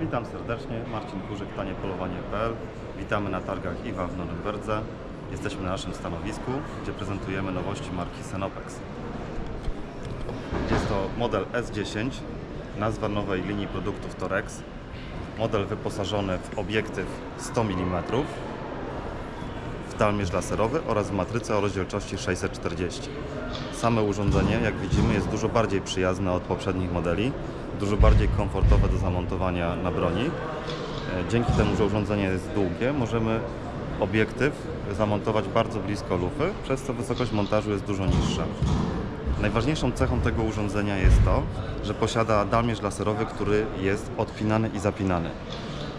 Witam serdecznie, Marcin Kurzyk, taniepolowanie.pl. Witamy na targach IWA w Norymberdze. Jesteśmy na naszym stanowisku, gdzie prezentujemy nowości marki Senopex. Jest to model S10, nazwa nowej linii produktów Torex. Model wyposażony w obiektyw 100 mm, w dalmierz laserowy oraz w matrycę o rozdzielczości 640. Same urządzenie, jak widzimy, jest dużo bardziej przyjazne od poprzednich modeli, dużo bardziej komfortowe do zamontowania na broni. E, Dzięki temu, że urządzenie jest długie, możemy obiektyw zamontować bardzo blisko lufy, przez co wysokość montażu jest dużo niższa. Najważniejszą cechą tego urządzenia jest to, że posiada dalmierz laserowy, który jest odpinany i zapinany.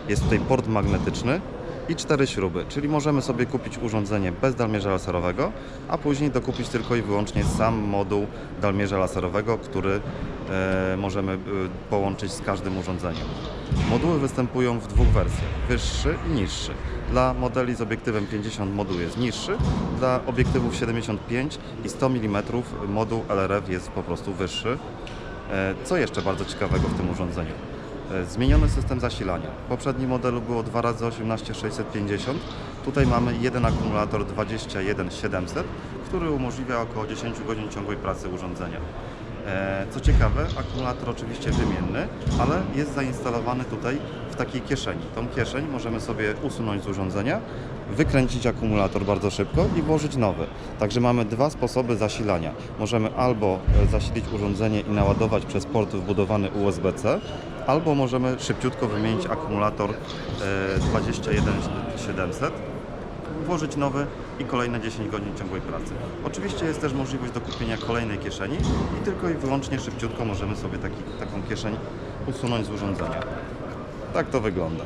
Jest tutaj port magnetyczny i cztery śruby, czyli możemy sobie kupić urządzenie bez dalmierza laserowego, a później dokupić tylko i wyłącznie sam moduł dalmierza laserowego, który e, możemy e, połączyć z każdym urządzeniem. Moduły występują w dwóch wersjach, wyższy i niższy. Dla modeli z obiektywem 50 moduł jest niższy, dla obiektywów 75 i 100 mm moduł LRF jest po prostu wyższy. E, Co jeszcze bardzo ciekawego w tym urządzeniu? E, Zmieniony system zasilania. W poprzednim modelu było 2 razy 18650 Tutaj mamy jeden akumulator 21700, który umożliwia około 10 godzin ciągłej pracy urządzenia. E, Co ciekawe, akumulator oczywiście wymienny, ale jest zainstalowany tutaj w takiej kieszeni. Tą kieszeń możemy sobie usunąć z urządzenia, wykręcić akumulator bardzo szybko i włożyć nowy. Także mamy dwa sposoby zasilania. Możemy albo e, zasilić urządzenie i naładować przez port wbudowany USB-C, albo możemy szybciutko wymienić akumulator e, 21700 włożyć nowy i kolejne 10 godzin ciągłej pracy. Oczywiście jest też możliwość do kupienia kolejnej kieszeni i tylko i wyłącznie szybciutko możemy sobie taki, taką kieszeń usunąć z urządzenia. Tak to wygląda.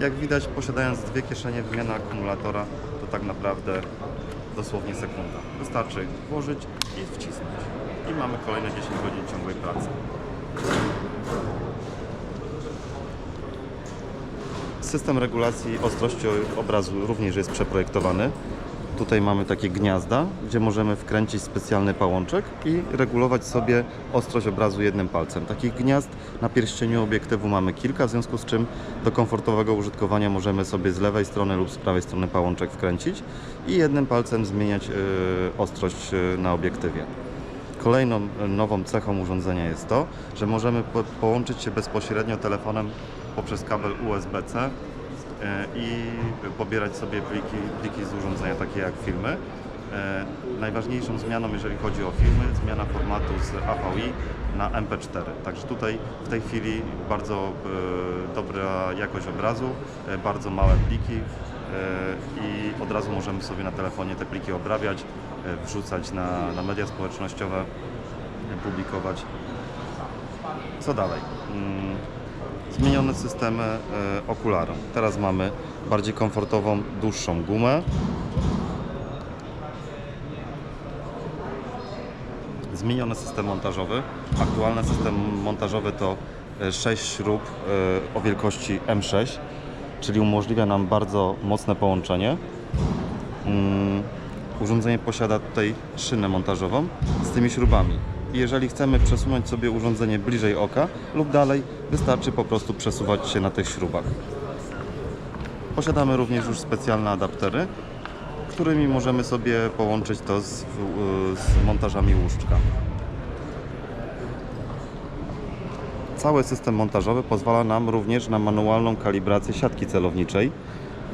Jak widać, posiadając dwie kieszenie, wymiana akumulatora to tak naprawdę dosłownie sekunda. Wystarczy włożyć i wcisnąć. I mamy kolejne 10 godzin ciągłej pracy. System regulacji ostrości obrazu również jest przeprojektowany. Tutaj mamy takie gniazda, gdzie możemy wkręcić specjalny pałączek i regulować sobie ostrość obrazu jednym palcem. Takich gniazd na pierścieniu obiektywu mamy kilka, w związku z czym do komfortowego użytkowania możemy sobie z lewej strony lub z prawej strony pałączek wkręcić i jednym palcem zmieniać y, ostrość y, na obiektywie. Kolejną e, nową cechą urządzenia jest to, że możemy po, połączyć się bezpośrednio telefonem poprzez kabel USB-C i pobierać sobie pliki, pliki z urządzenia, takie jak filmy. E, Najważniejszą zmianą, jeżeli chodzi o filmy, zmiana formatu z AVI na MP4. Także tutaj w tej chwili bardzo e, dobra jakość obrazu, e, bardzo małe pliki e, i od razu możemy sobie na telefonie te pliki obrabiać, e, wrzucać na, na media społecznościowe, e, publikować. Co dalej? Zmienione systemy e, okularu. Teraz mamy bardziej komfortową, dłuższą gumę. Zmieniony system montażowy. Aktualny system montażowy to 6 śrub e, o wielkości M6, czyli umożliwia nam bardzo mocne połączenie. Mm, Urządzenie posiada tutaj szynę montażową z tymi śrubami. Jeżeli chcemy przesunąć sobie urządzenie bliżej oka lub dalej, wystarczy po prostu przesuwać się na tych śrubach. Posiadamy również już specjalne adaptery, którymi możemy sobie połączyć to z, z montażami łóżczka. Cały system montażowy pozwala nam również na manualną kalibrację siatki celowniczej,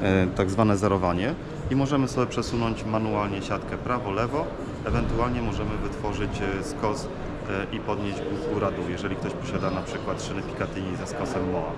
e, tak zwane zerowanie i możemy sobie przesunąć manualnie siatkę prawo-lewo, ewentualnie możemy wytworzyć e, skos e, i podnieść góra-dół, jeżeli ktoś posiada na przykład szyny Picatinny ze skosem MOA.